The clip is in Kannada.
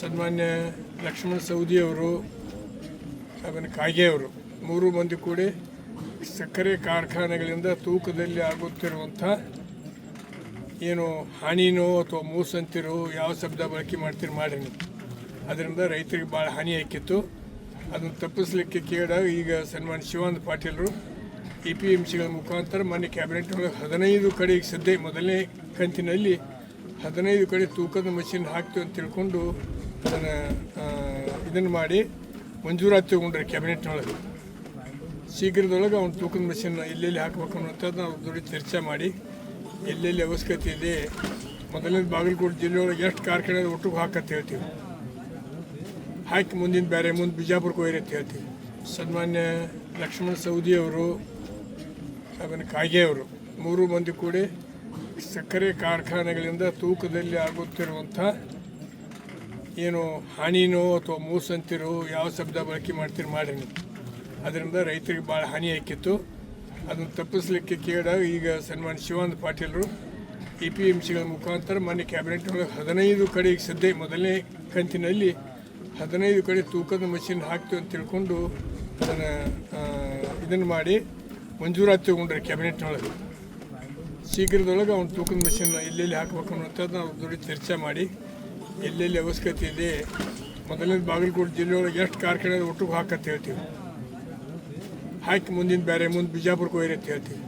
ಸನ್ಮಾನ್ಯ ಲಕ್ಷ್ಮಣ ಸವದಿಯವರು ಆಮೇಲೆ ಕಾಗೆಯವರು ಮೂರು ಮಂದಿ ಕೂಡಿ ಸಕ್ಕರೆ ಕಾರ್ಖಾನೆಗಳಿಂದ ತೂಕದಲ್ಲಿ ಆಗುತ್ತಿರುವಂಥ ಏನು ಹಾನಿನೋ ಅಥವಾ ಮೂಸಂತಿರೋ ಯಾವ ಶಬ್ದ ಬಳಕೆ ಮಾಡ್ತೀರಿ ಮಾಡಿರಿ ಅದರಿಂದ ರೈತರಿಗೆ ಭಾಳ ಹಾನಿ ಆಕಿತ್ತು ಅದನ್ನು ತಪ್ಪಿಸ್ಲಿಕ್ಕೆ ಕೇಳ ಈಗ ಸನ್ಮಾನ್ಯ ಶಿವಾನಂದ ಪಾಟೀಲರು ಇ ಪಿ ಎಂ ಸಿಗಳ ಮುಖಾಂತರ ಮೊನ್ನೆ ಕ್ಯಾಬಿನೆಟ್ ಒಳಗೆ ಹದಿನೈದು ಕಡೆ, ಈಗ ಸದ್ಯ ಮೊದಲನೇ ಕಂತಿನಲ್ಲಿ ಹದಿನೈದು ಕಡೆ ತೂಕದ ಮಷಿನ್ ಹಾಕ್ತೀವಿ ಅಂತ ತಿಳ್ಕೊಂಡು ಅದನ್ನು ಇದನ್ನು ಮಾಡಿ ಮಂಜೂರಾತಿ ತಗೊಂಡ್ರೆ ಕ್ಯಾಬಿನೆಟ್ನೊಳಗೆ. ಶೀಘ್ರದೊಳಗೆ ಅವ್ನು ತೂಕದ ಮಷಿನ್ ಎಲ್ಲೆಲ್ಲಿ ಹಾಕಬೇಕು ಅನ್ನೋಂಥದ್ದು ನಾವು ದುಡಿ ಚರ್ಚೆ ಮಾಡಿ, ಎಲ್ಲೆಲ್ಲಿ ಅವಶ್ಯಕತೆ ಇದೆ, ಮೊದಲನೇ ಬಾಗಲಕೋಟೆ ಜಿಲ್ಲೆಯೊಳಗೆ ಎಷ್ಟು ಕಾರ್ಖಾನೆ ಒಟ್ಟಿಗೆ ಹಾಕಂತ ಹೇಳ್ತೀವಿ. ಹಾಕಿ ಮುಂದಿನ ಬೇರೆ ಮುಂದೆ ಬಿಜಾಪುರಕ್ಕೆ ಹೋಗಿರಿ ಅಂತ ಹೇಳ್ತೀವಿ. ಸನ್ಮಾನ್ಯ ಲಕ್ಷ್ಮಣ ಸವದಿಯವರು ಆಮೇಲೆ ಕಾಗೆಯವರು ಮೂರು ಮಂದಿ ಕೂಡಿ ಸಕ್ಕರೆ ಕಾರ್ಖಾನೆಗಳಿಂದ ತೂಕದಲ್ಲಿ ಆಗುತ್ತಿರುವಂಥ ಏನು ಹಾನಿನೋ ಅಥವಾ ಮೂಸಂತಿರೋ ಯಾವ ಶಬ್ದ ಬಳಕೆ ಮಾಡ್ತೀರಿ ಮಾಡಿರಿ ಅದರಿಂದ ರೈತರಿಗೆ ಭಾಳ ಹಾನಿ ಆಕಿತ್ತು ಅದನ್ನು ತಪ್ಪಿಸ್ಲಿಕ್ಕೆ ಕೇಳ ಈಗ ಸನ್ಮಾನ್ ಶಿವಾನಂದ ಪಾಟೀಲರು ಎ ಪಿ ಎಂ ಸಿಗಳ ಮುಖಾಂತರ ಮೊನ್ನೆ ಕ್ಯಾಬಿನೆಟ್ ಒಳಗೆ ಹದಿನೈದು ಕಡೆ ಈಗ ಸದ್ಯ ಮೊದಲನೇ ಕಂತಿನಲ್ಲಿ ಹದಿನೈದು ಕಡೆ ತೂಕದ ಮಷಿನ್ ಹಾಕ್ತೀವಿ ಅಂತ ತಿಳ್ಕೊಂಡು ಅದನ್ನು ಇದನ್ನು ಮಾಡಿ ಮಂಜೂರಾತಿ ತೊಗೊಂಡ್ರೆ ಕ್ಯಾಬಿನೆಟ್ನೊಳಗೆ ಶೀಘ್ರದೊಳಗೆ ಅವ್ನು ತೂಕದ ಮಷಿನ್ ಎಲ್ಲೆಲ್ಲಿ ಹಾಕಬೇಕು ಅನ್ನೋಂಥದ್ದು ನಾವು ದುಡಿ ಚರ್ಚೆ ಮಾಡಿ ಎಲ್ಲೆಲ್ಲಿ ಅವಶ್ಯಕತೆ ಇದೆ, ಮೊದಲನೇ ಬಾಗಲಕೋಟೆ ಜಿಲ್ಲೆಯೊಳಗೆ ಎಷ್ಟು ಕಾರ್ಖಾನೆ ಒಟ್ಟಿಗೆ ಹಾಕಂತ ಹೇಳ್ತೀವಿ. ಹಾಕಿ ಮುಂದಿನ ಬೇರೆ ಮುಂದೆ ಬಿಜಾಪುರಕ್ಕೆ ಹೋಯ್ರಿ ಅಂತ ಹೇಳ್ತೀವಿ.